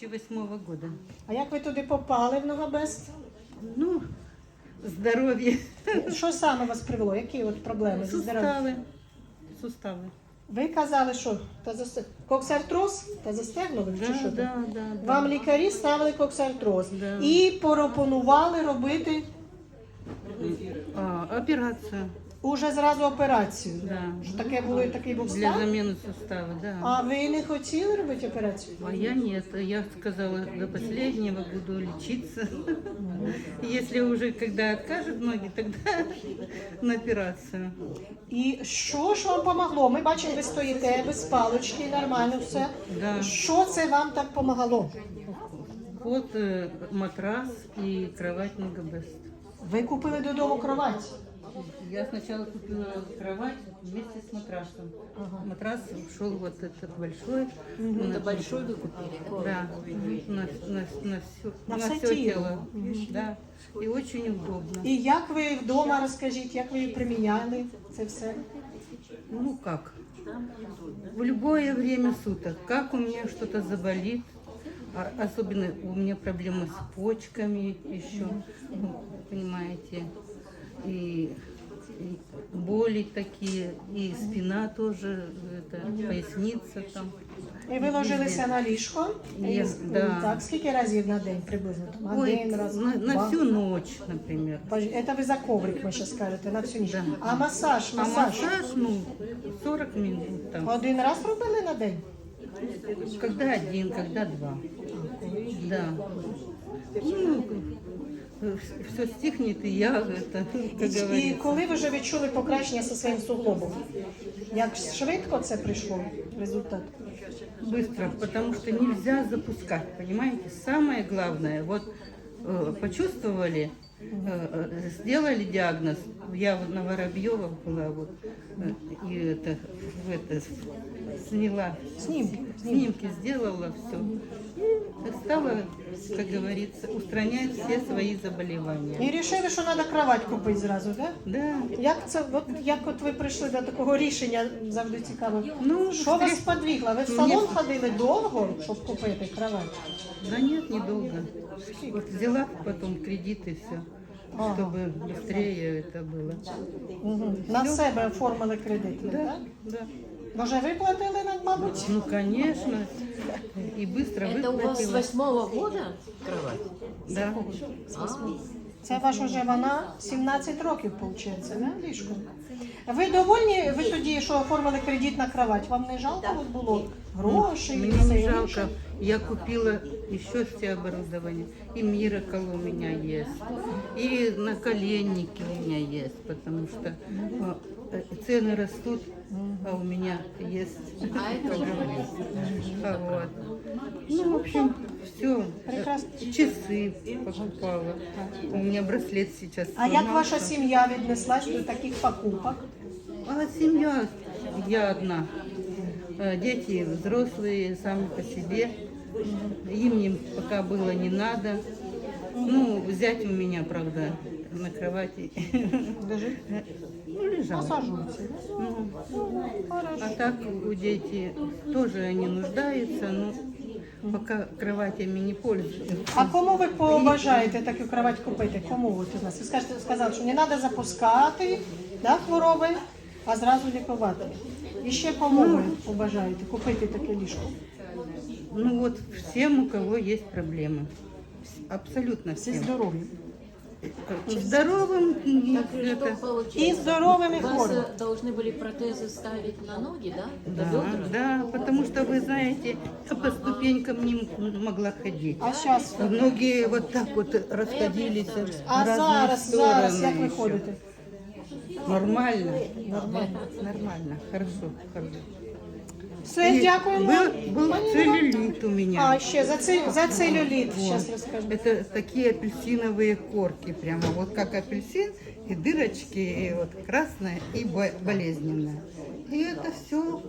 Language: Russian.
2008 года. А як ви туди попали в Новобест? Ну, здоровье, Що саме вас привело? Які от проблеми зі здоров'ям? суставы. Суставы. Ви казали, що та заст... коксартроз та застегнули чи що? Да, там? да, да. да. Вам лікарі ставили коксартроз Да. і пропонували робити А, операция уже зразу операцію. Да. Що таке було і такий був для стан? замены сустава, да. А ви не хотіли робити операцію? А я нет, я сказала, до последнего буду лечиться. Если уже когда откажут ноги, тогда на операцию. І що ж вам помогло? Ми бачимо, ви стоїте без палочки, нормально все. Да. Що це вам так помогало? Вот э, матрас и кровать Мегабест. Ви купили додому кровать. Я сначала купила кровать вместе с матрасом. Матрас шел вот этот большой. Это большой вы купили? Да, на, на, на все, На на все все тело. тело. Да. И очень удобно. І як ви вдома розкажіть, як ви приміняли це все? Ну как? В любое время суток. Как у меня что-то заболит, а- особенно у меня проблемы с почками еще, ну, понимаете, и, и боли такие, и спина тоже, это, поясница там. І ви ложилися на ліжко? Я- І, да. Так, скільки разів на день приблизно? Там Ой, один раз, на, на два? всю ночь, например. Це ви за коврик, ви ще скажете, на всю ніч. Да. А масаж, А масаж? массаж, ну, 40 минут там. Один раз робили на день? Когда один, когда два. Да. Ну, все стихнет, и я это, как І говорится. коли ви вже відчули покращення зі своїм суглобом? Як швидко це прийшло результат? Быстро, потому что нельзя запускать, понимаете? Самое главное, вот э, почувствовали, э, э, сделали диагноз. Я вот на Воробьева была, вот, э, и это, в это, сняла Снімки. снимки, сделала все. И стала, как говорится, устранять все свои заболевания. І вирішили, що треба кровать купити зразу, так? Да. Як це, от як от ви прийшли до такого рішення, завжди цікаво. Ну, що вас быстрее- сподвигло? Ви в Мені- салон ходили довго, щоб купити кровать? Да нет, недолго. Вот взяла потом кредит и все, Ага. чтобы быстрее это было. Угу. На себе оформили кредит, Да, так? да. Може, ви платили, мабуть? Ну, конечно. И быстро Это у вас с выплатила. восьмого года кровать? Да. А, Це ваша вже вона 17 років, виходить, да, ліжко? Ви довольні, ви тоді, що оформили кредит на кровать? Вам не жалко от було грошей? і Мне все не інше? жалко. Я купила еще все оборудование. И миракол у меня есть. И наколенники у меня есть. Потому что а, э, цены растут, а у меня есть. А говорится. А вот. Ну, в общем, все. Часы покупала. У меня браслет сейчас. А як ваша сім'я віднеслась до таких покупок? А семья, я одна. Э, Дети взрослые, сами по себе. Им не, пока было не надо. Ну, взять у меня, правда, на кровати. Лежить? Ну, лежал. Масажується. Ну, Хорошо. а так у дети тоже они нуждаются, но пока кроватями не пользуются. А кому ви побажаєте таку кровать купити? Кому от у нас? Ви скажете, сказали, що не треба запускати да, хвороби, а зразу лікувати. І ще кому ви побажаєте купити таке ліжко? Ну вот всем, у кого есть проблемы. Вс- Абсолютно Всі всем. здорові. Здоровым и это, і Вас хворим. э, должны были протезы ставить на ноги, да? Да, да, потому что вы знаете, я по ступенькам не могла ходить. А зараз? Ноги вот так вот расходились в А разные зараз, стороны зараз ви еще. ходите? Нормально, нормально, нормально, хорошо, хорошо. Все, И дякуємо. Был, был Пані Івано. целлюлит у меня. А, ще за, цей, за целлюлит, Вот. зараз розкажу. Это такие апельсиновые корки прямо, вот как апельсин, и дырочки, и вот красная, и бо- болезненная. И это все